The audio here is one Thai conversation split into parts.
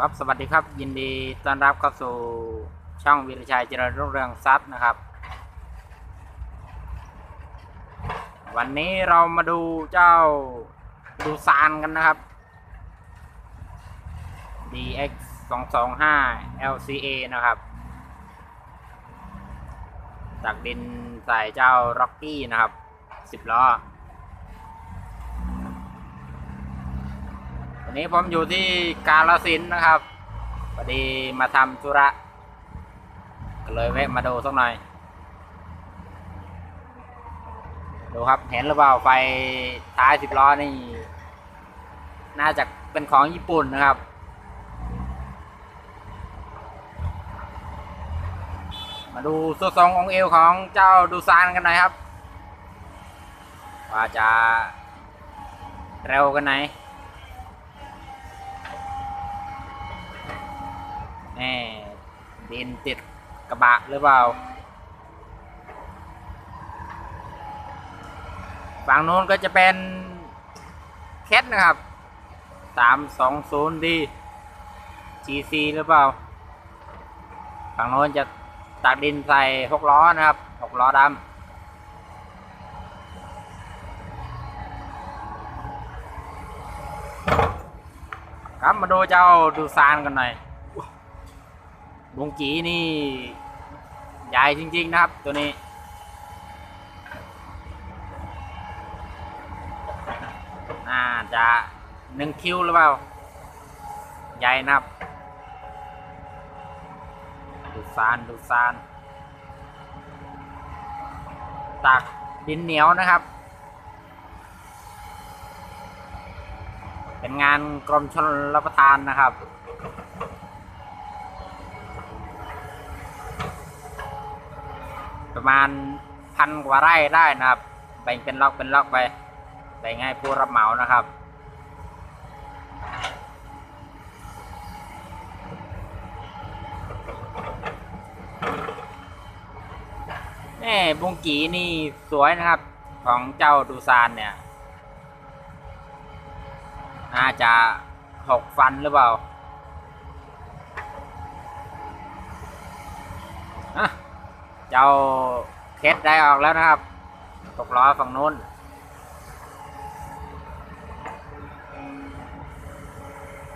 ครับสวัสดีครับ ยินดีต้อนรับเข้าสู่ช่องวิรชัยเจริญรุ่งเรืองทรัพย์นะครับ วันนี้เรามาดูเจ้าดูซานกันนะครับ DX 225 LCA นะครับตักดินใส่เจ้า Rocky นะครับ 10 ล้อ นี้ผมอยู่ที่กาลสินนะครับพอดีมาทำธุระก็เลยแวะมาดูสักหน่อย ดูครับเห็นหรือเปล่าไฟท้ายสิบล้อนี่ น่าจะเป็นของญี่ปุ่นนะครับ มาดูตัวทรงองเอวของเจ้าดูซานกันหน่อยครับ ว่าจะเร็วกันไหน แน่ ดินติดกระบะหรือเปล่า ฝั่งโน้นก็จะเป็นแคทนะครับสามสองศูนย์ดี GC หรือเปล่า ฝั่งโน้นจะตักดินใส่หกล้อนะครับหกล้อดำครับมาดูเจ้าดูซานกันหน่อย บงกีนี่ ใหญ่จริง ๆ นะครับ ตัวนี้ น่าจะหนึ่งคิวหรือเปล่า ใหญ่นะครับ ดูซาน ดูซาน ตักดินเหนียวนะครับ เป็นงานกรมชนรับประทานนะครับ ประมาณพันกว่าไร่ได้นะครับแบ่งเป็นล็อกเป็นล็อกไปแบ่งให้ผู้รับเหมานะครับแน่บุงกีนี่สวยนะครับของเจ้าดูซานเนี่ยน่าจะหกฟันหรือเปล่าอะ เจ้าเคสได้ออกแล้วนะครับ ตกล้อฝั่งนู้น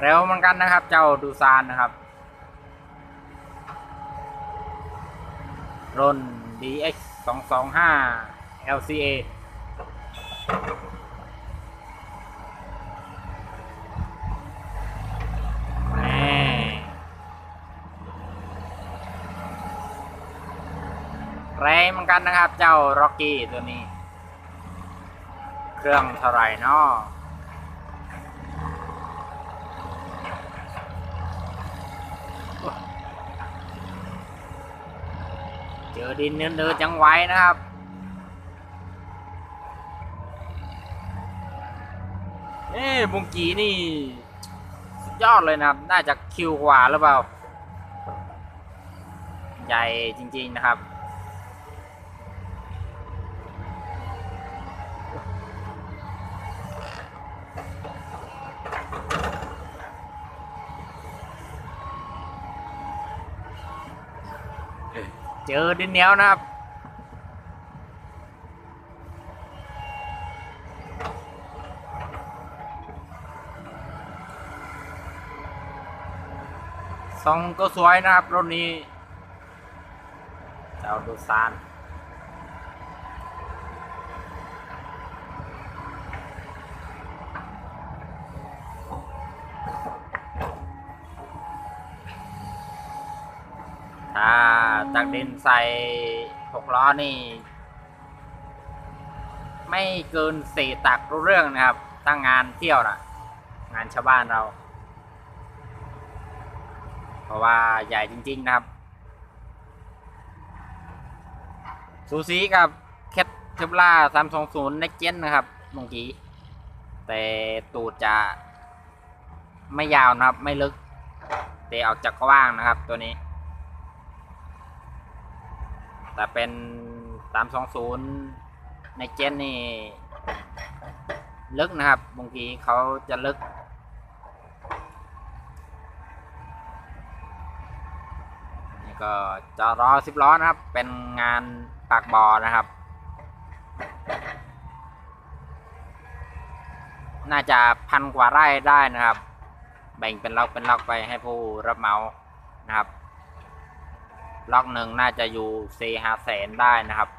เร็วเหมือนกันนะครับ เจ้าดูซานนะครับรุ่น DX 225 LCA แรงเหมือนกันนะครับ เจ้า Rocky ตัวนี้ เครื่องเท่าไหร่เนาะเจอดินเนื้อจังไว้นะครับเอ้บุงกีนี่สุดยอดเลยนะครับ น่าจะคิวกว่าหรือเปล่า ใหญ่จริงๆนะครับ เจอดินเหนียวนะครับทรงก็สวยนะครับรุ่นนี้เจ้าดูซาน ถ้า ตักดินใส่หกล้อนี่ ไม่เกินสี่ตักรู้เรื่องนะครับตั้งงานเที่ยวนะงานชาวบ้านเรา เพราะว่าใหญ่จริง ๆ นะครับสูสีกับแคทเทปล่าสามสองศูนย์ในเจนนะครับเมื่อกี้แต่ตูดจะไม่ยาวนะครับ ไม่ลึก แต่ออกจากกว้างนะครับตัวนี้ แต่เป็นสามสองศูนย์ในเจนนี่ ลึกนะครับบางทีเขาจะลึก นี่ก็จอรอสิบล้อนะครับ เป็นงานปากบอนะครับ น่าจะพันกว่าไร่ได้นะครับ แบ่งเป็นล็อกเป็นล็อกไปให้ผู้รับเหมานะครับ ล็อกหนึ่งน่าจะอยู่สี่ห้าแสนได้นะครับ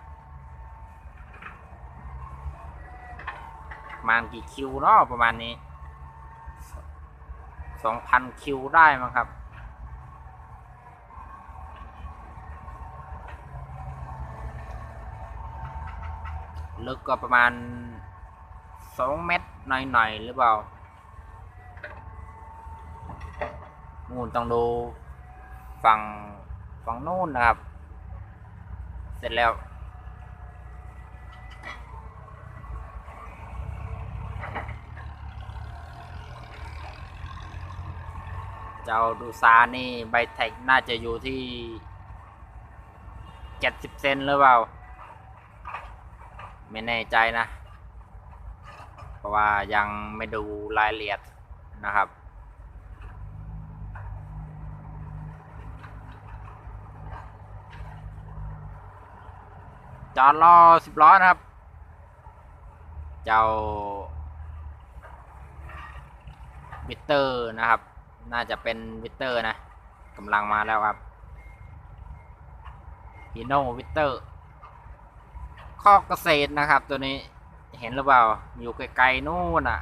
ประมาณกี่คิวเนาะประมาณนี้สองพันคิวได้มั้งครับ ลึกก็ประมาณสองเมตรหน่อยๆหรือเปล่านู่นต้องดูฝั่ง ฝั่งนู่นนะครับ เสร็จแล้วเจ้าดูซานี่ใบแท็กน่าจะอยู่ที่เจ็ดสิบเซนหรือเปล่า ไม่แน่ใจนะ เพราะว่ายังไม่ดูรายละเอียดนะครับ จอดรอสิบล้อนะครับ เจ้าวิตเตอร์นะครับ น่าจะเป็นวิตเตอร์นะกำลังมาแล้วครับฮีโน่วิตเตอร์คอกเกษตรนะครับ ตัวนี้เห็นหรือเปล่า อยู่ไกลๆนู่นอะ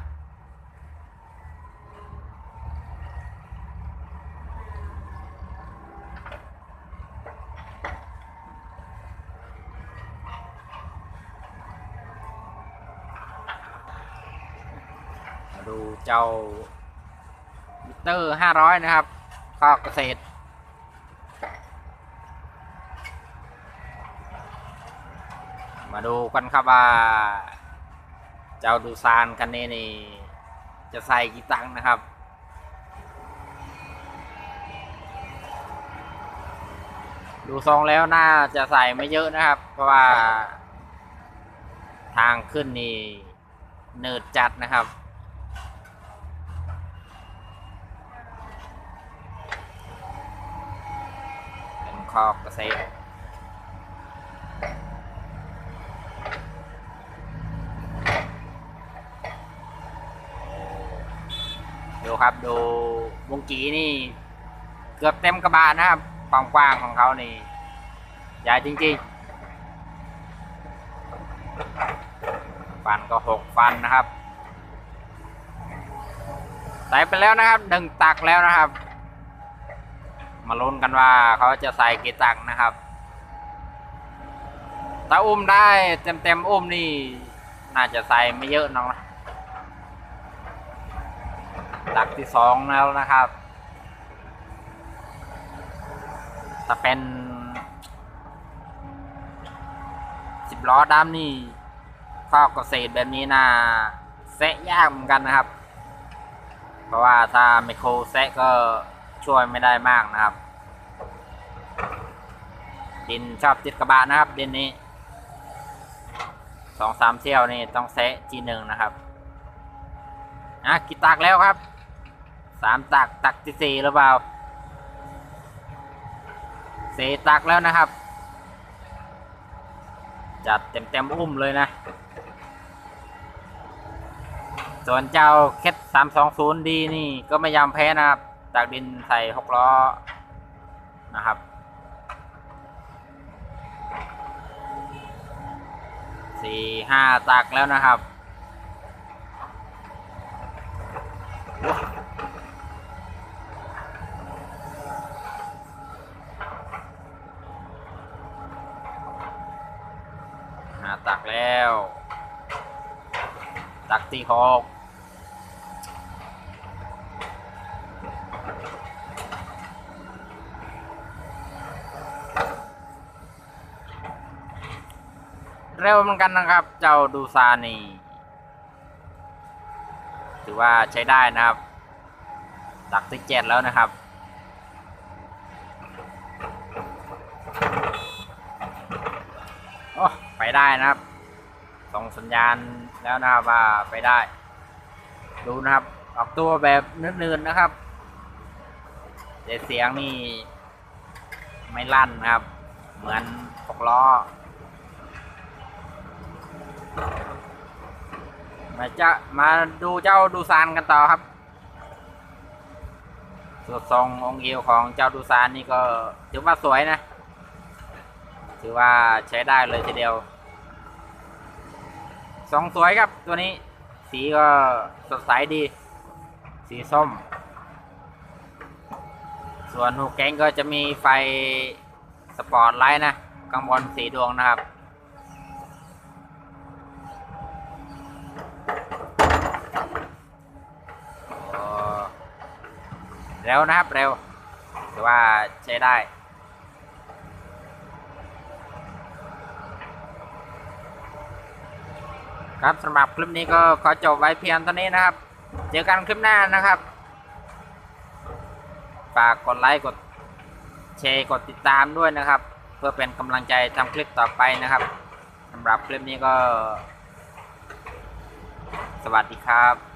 มาดูเจ้ามิเตอร์ห้าร้อยนะครับคอเกษตร มาดูกันครับว่า เจ้าดูซานคันนี้นี่ จะใส่กี่ตังค์นะครับดูทรงแล้วน่าจะใส่ไม่เยอะนะครับ เพราะว่า ทางขึ้นนี่เนิดจัดนะครับ เป็นคอกเกษตรดูครับดูวงกีนี่ เกือบเต็มกระบะนะครับความกว้างของเขานี่ใหญ่จริงๆ ฟันก็หกฟันนะครับใส่ไปแล้วนะครับหนึ่งตักแล้วนะครับ มาลุ้นกันว่าเขาจะใส่กี่ตักนะครับ ถ้าอุ้มได้เต็มเต็มๆอุ้มนี่ น่าจะใส่ไม่เยอะน้องนะตักที่สองแล้วนะครับถ้าเป็นสิบล้อดำนี่ข้อกเกษตรแบบนี้น่าแซะยากเหมือนกันนะครับ เพราะว่าถ้าไมโครแซะก็ ช่วยไม่ได้มากนะครับ ดินชอบติดกระบะนะครับ ดินนี้สองสามเที่ยวนี่ต้องแซะทีหนึ่งนะครับอะกี่ตักแล้วครับสามตักตักที่สี่หรือเปล่าสี่ตักแล้วนะครับ จัดเต็มเต็มๆอุ้มเลยนะส่วนเจ้าเคสสามสองศูนย์ดีนี่ก็ไม่ยอมแพ้นะครับ ตักดินใส่หกล้อนะครับ สี่ห้าตักแล้วนะครับ ห้าตักแล้ว ตักที่หก เร็วเหมือนกันนะครับ เจ้าดูซานี่ถือว่าใช้ได้นะครับตักที่เจ็ดแล้วนะครับโอ้ไปได้นะครับ ส่งสัญญาณแล้วนะครับว่าไปได้ ดูนะครับ ออกตัวแบบเนืดๆนะครับเสียงนี่ไม่ลั่นนะครับ เหมือนหกล้อ มาจะมาดูเจ้าดูซานกันต่อครับส่วนทรงองค์เอวของเจ้าดูซานนี่ก็ถือว่าสวยนะ ถือว่าใช้ได้เลยทีเดียวทรงสวยครับตัวนี้ สีก็สดใสดี สีส้ม ส่วนหูแกงก็จะมีไฟสปอร์ตไลท์นะข้างบนสีดวงนะครับ เร็วนะครับเร็วถือว่าใช้ได้ครับสำหรับคลิปนี้ก็ขอจบไว้เพียงเท่านี้นะครับ เจอกันคลิปหน้านะครับ ฝากกดไลค์กดแชร์กดติดตามด้วยนะครับ เพื่อเป็นกำลังใจทำคลิปต่อไปนะครับสำหรับคลิปนี้ก็ สวัสดีครับ